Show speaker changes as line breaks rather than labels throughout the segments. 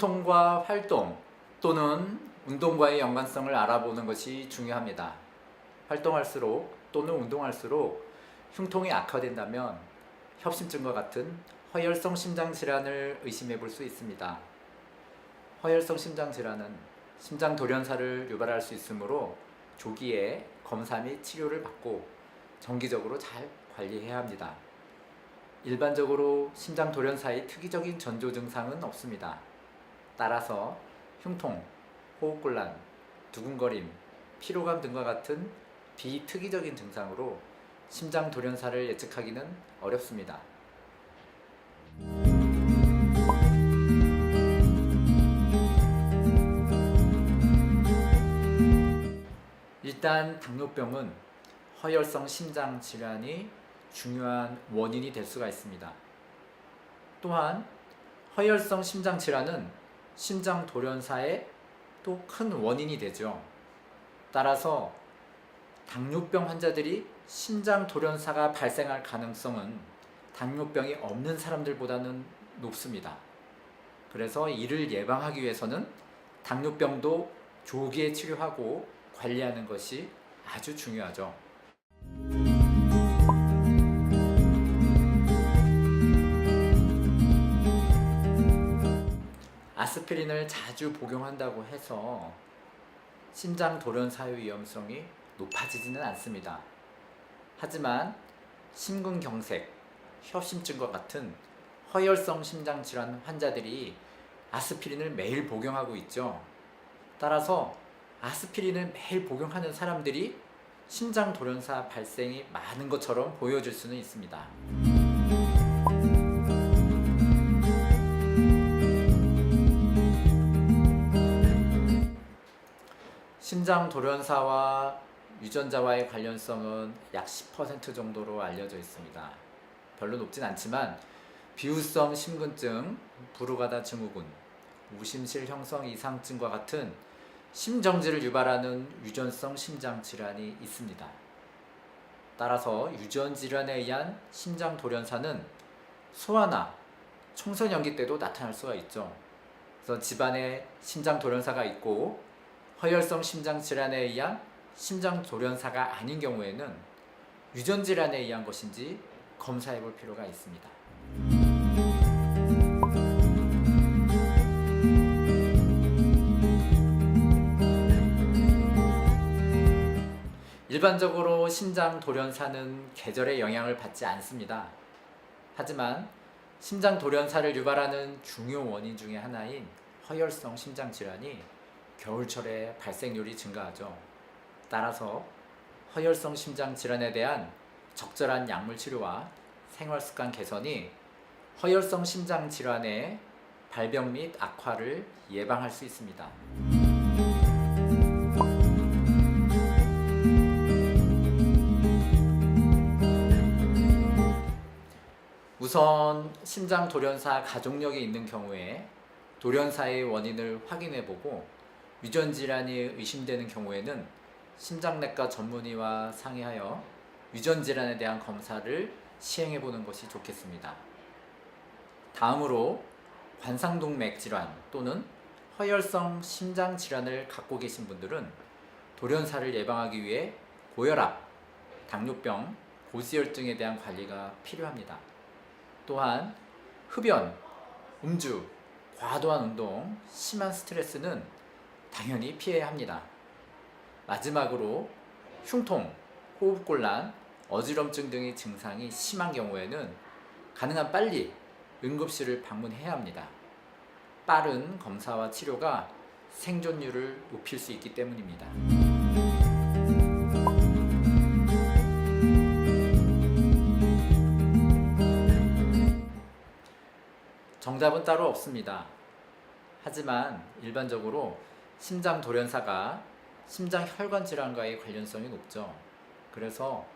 흉통과 활동 또는 운동과의 연관성을 알아보는 것이 중요합니다. 활동할수록 또는 운동할수록 흉통이 악화된다면 협심증과 같은 허혈성 심장 질환을 의심해 볼 수 있습니다. 허혈성 심장 질환은 심장 돌연사를 유발할 수 있으므로 조기에 검사 및 치료를 받고 정기적으로 잘 관리해야 합니다. 일반적으로 심장 돌연사의 특이적인 전조 증상은 없습니다. 따라서 흉통, 호흡곤란, 두근거림, 피로감 등과 같은 비특이적인 증상으로 심장 돌연사를 예측하기는 어렵습니다. 일단 당뇨병은 허혈성 심장 질환이 중요한 원인이 될 수가 있습니다. 또한 허혈성 심장 질환은 심장 돌연사의 또 큰 원인이 되죠. 따라서 당뇨병 환자들이 심장 돌연사가 발생할 가능성은 당뇨병이 없는 사람들보다는 높습니다. 그래서 이를 예방하기 위해서는 당뇨병도 조기에 치료하고 관리하는 것이 아주 중요하죠. 아스피린을 자주 복용한다고 해서 심장 돌연사의 위험성이 높아지지는 않습니다. 하지만 심근경색, 협심증과 같은 허혈성 심장 질환 환자들이 아스피린을 매일 복용하고 있죠. 따라서 아스피린을 매일 복용하는 사람들이 심장 돌연사 발생이 많은 것처럼 보여질 수는 있습니다. 심장 돌연사와 유전자와의 관련성은 약 10% 정도로 알려져 있습니다. 별로 높진 않지만 비후성 심근증, 부르가다 증후군, 우심실 형성 이상증과 같은 심정지를 유발하는 유전성 심장 질환이 있습니다. 따라서 유전 질환에 의한 심장 돌연사는 소아나 청소년기 때도 나타날 수가 있죠. 그래서 집안에 심장 돌연사가 있고 허혈성 심장 질환에 의한 심장 돌연사가 아닌 경우에는 유전 질환에 의한 것인지 검사해 볼 필요가 있습니다. 일반적으로 심장 돌연사는 계절의 영향을 받지 않습니다. 하지만 심장 돌연사를 유발하는 중요 원인 중의 하나인 허혈성 심장 질환이 겨울철에 발생률이 증가하죠. 따라서 허혈성 심장 질환에 대한 적절한 약물 치료와 생활 습관 개선이 허혈성 심장 질환의 발병 및 악화를 예방할 수 있습니다. 우선 심장 돌연사 가족력이 있는 경우에 돌연사의 원인을 확인해 보고 유전 질환이 의심되는 경우에는 심장내과 전문의와 상의하여 유전 질환에 대한 검사를 시행해 보는 것이 좋겠습니다. 다음으로 관상동맥 질환 또는 허혈성 심장 질환을 갖고 계신 분들은 돌연사를 예방하기 위해 고혈압, 당뇨병, 고지혈증에 대한 관리가 필요합니다. 또한 흡연, 음주, 과도한 운동, 심한 스트레스는 당연히 피해야 합니다. 마지막으로 흉통, 호흡곤란, 어지럼증 등의 증상이 심한 경우에는 가능한 빨리 응급실을 방문해야 합니다. 빠른 검사와 치료가 생존율을 높일 수 있기 때문입니다. 정답은 따로 없습니다. 하지만 일반적으로 심장 돌연사가 심장 혈관 질환과의 관련성이 높죠. 그래서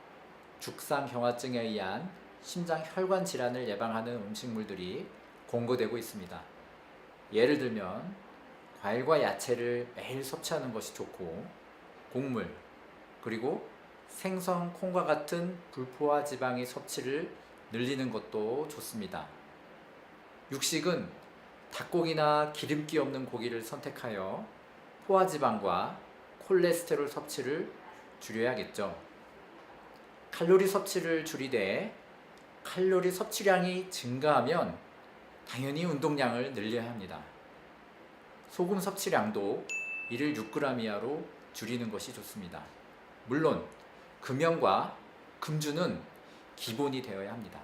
죽상 경화증에 의한 심장 혈관 질환을 예방하는 음식물들이 공급되고 있습니다. 예를 들면 과일과 야채를 매일 섭취하는 것이 좋고 곡물 그리고 생선, 콩과 같은 불포화 지방의 섭취를 늘리는 것도 좋습니다. 육식은 닭고기나 기름기 없는 고기를 선택하여 포화지방과 콜레스테롤 섭취를 줄여야겠죠. 칼로리 섭취를 줄이되 칼로리 섭취량이 증가하면 당연히 운동량을 늘려야 합니다. 소금 섭취량도 1일 6g 이하로 줄이는 것이 좋습니다. 물론 금연과 금주는 기본이 되어야 합니다.